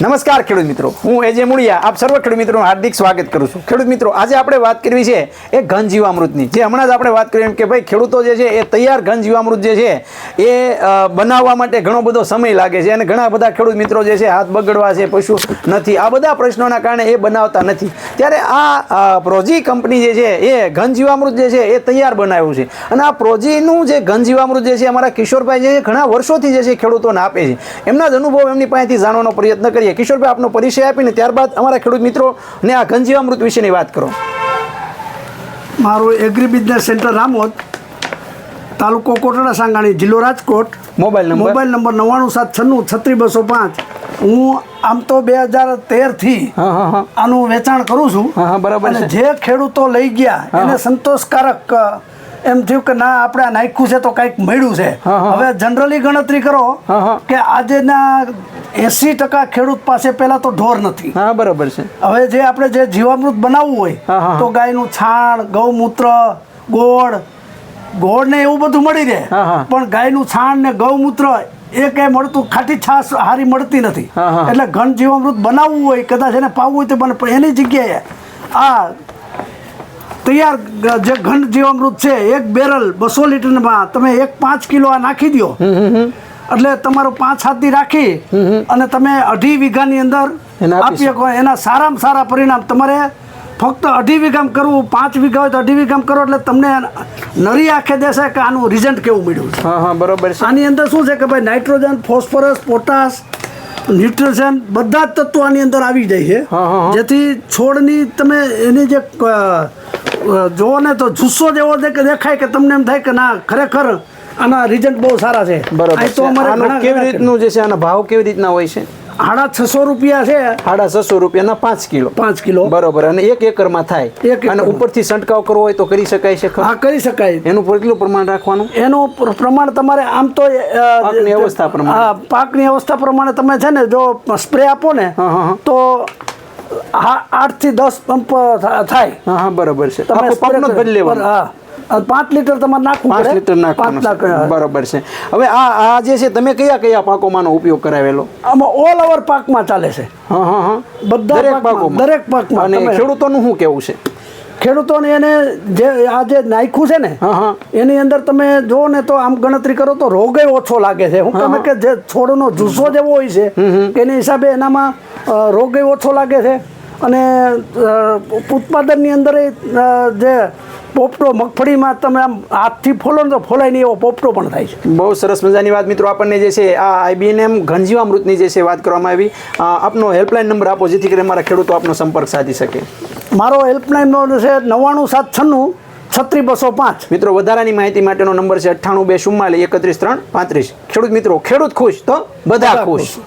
નમસ્કાર ખેડૂત મિત્રો. હું એજે મુળિયા. આપ સર્વ ખેડૂત મિત્રોનું હાર્દિક સ્વાગત કરું છું. ખેડૂત મિત્રો, આજે આપણે વાત કરવી છે એ ઘન જીવામૃતની. જે હમણાં જ આપણે વાત કરી એમ કે ભાઈ, ખેડૂતો જે છે એ તૈયાર ઘન જીવામૃત જે છે એ બનાવવા માટે ઘણો બધો સમય લાગે છે અને ઘણા બધા ખેડૂત મિત્રો જે છે હાથ બગડવા છે, પશુ નથી. આ બધા પ્રશ્નોના કારણે એ બનાવતા નથી. ત્યારે આ પ્રોજી કંપની જે છે એ ઘન જીવામૃત જે છે એ તૈયાર બનાવ્યું છે. અને આ પ્રોજીનું જે ઘન જીવામૃત જે છે અમારા કિશોરભાઈ જે ઘણા વર્ષોથી જે છે ખેડૂતોને આપે છે. એમના જ અનુભવ એમની પાસેથી જાણવાનો પ્રયત્ન કરીએ. કિશોરભાઈ આપનો પરિચય આપીને ત્યારબાદ અમારા ખેડૂત મિત્રોને આ ઘનજીવામૃત વિશેની વાત કરો. મારું એગ્રી બિઝનેસ સેન્ટર રામોદ તાલુકો કોટડા સાંગાણી જિલ્લો Rajkot. Mobile number? Mobile number નવ્વાણું સાત છન્નું છત્રીસ બસો પાંચ. હું આમ તો બે હજાર હા હા આનું વેચાણ કરું છું. બરાબર જે ખેડૂતો લઈ ગયા એને સંતોષકારક એમ થયું કે ના આપણે આ નાખ્યું છે તો કંઈક મળ્યું છે. હવે જનરલી ગણતરી કરો. કે આજના એસી ટકા ખેડૂત પાસે પહેલા તો ઢોર નથી હા બરાબર છે હવે જે આપણે જે જીવામૃત બનાવવું હોય તો ગાયનું છાણ ગૌમૂત્ર ગોળ ગોળ ને એવું બધું મળી રહે. પણ ગાયનું છાણ ને ગૌમૂત્ર એ કઈ મળતું ખાટી છાશ હારી મળતી નથી. એટલે ઘન જીવામૃત બનાવવું હોય કદાચ એને પાવવું હોય તો બને પણ એની જગ્યાએ આ તૈયાર જે ઘન જીવામૃત છે એક બેરલ બસો લીટરમાં તમે એક પાંચ કિલો આ નાખી દો એટલે તમારું પાંચ હાથથી રાખી અને તમે અઢી વીઘાની અંદર આપી શકો. એના સારામાં સારા પરિણામ. તમારે ફક્ત અઢી વીઘામ કરવું પાંચ વીઘા હોય તો અઢી વીઘામ કરો એટલે તમને નરી આંખે દેશે કે આનું રિઝલ્ટ કેવું મળ્યું છે. હા હા બરાબર છે. આની અંદર શું છે કે ભાઈ નાઇટ્રોજન ફોસ્ફરસ પોટાશ ન્યુટ્રિશન બધા જ તત્વો આની અંદર આવી જાય છે. જેથી છોડની તમે એની જે અ, ને તો જુસ્સો જેવો દેખાય કે તમને એમ થાય કે ના ખરેખર આના રિઝલ્ટ બહુ સારા છે. બરાબર તો અમારે કેવી રીતનું જે છે આના ભાવ કેવી રીતના હોય છે? સાડા છસો રૂપિયા છે. સાડા છસો રૂપિયાના પાંચ કિલો. પાંચ કિલો. બરોબર અને એક એકરમાં થાય. એક. અને ઉપરથી છંટકાવ કરવો હોય તો કરી શકાય છે? હા કરી શકાય. એનું કેટલું પ્રમાણ રાખવાનું? એનું પ્રમાણ તમારે આમ તો પાકની અવસ્થા પ્રમાણે. પાકની અવસ્થા પ્રમાણે તમે છે ને જો સ્પ્રે આપો ને. તો આઠથી દસ પંપ થાય. હા હા બરોબર છે. તમે આખો ભરી લેવાનો. હા. પાંચ લીટર તમારે નાખવું પાંચ. લીટર નાખવાનું. બરોબર છે. હવે આ આ જે છે તમે કયા કયા પાકોમાંનો ઉપયોગ કરાવેલો? આમાં ઓલ ઓવર પાકમાં ચાલે છે. હા હા હા. બધા દરેક પાકમાં, દરેક પાકમાં અને ખેડૂતોનું શું કેવું છે? ખેડૂતોને એને જે આ જે નાખ્યું છે ને. એની અંદર તમે જો ને તો આમ ગણતરી કરો તો રોગે ઓછો લાગે છે. હું તમે કે જે છોડનો જુસ્સો જેવો હોય છે એની હિસાબે એનામાં રોગે ઓછો લાગે છે. અને ઉત્પાદનની અંદર જે પોપટો મગફળીમાં તમે આમ હાથથી ફોલો ને તો ફોલાય નહીં એવો પોપટો પણ થાય છે. બહુ સરસ મજાની વાત મિત્રો આપણને જે છે આ આઈબીએનએમ ઘનજીવામૃતની જે છે વાત કરવામાં આવી. આપનો હેલ્પલાઇન નંબર આપો જેથી કરીને મારા ખેડૂતો આપનો સંપર્ક સાધી શકે. મારો હેલ્પલાઇન નંબર છે નવ્વાણું સાત છન્નું છત્રી બસો પાંચ. મિત્રો વધારાની માહિતી માટેનો નંબર છે અઠ્ઠાણું બે ચુમ્માલીસ એકત્રીસ ત્રણ પાંત્રીસ. ખેડૂત મિત્રો ખેડૂત ખુશ તો બધા ખુશ.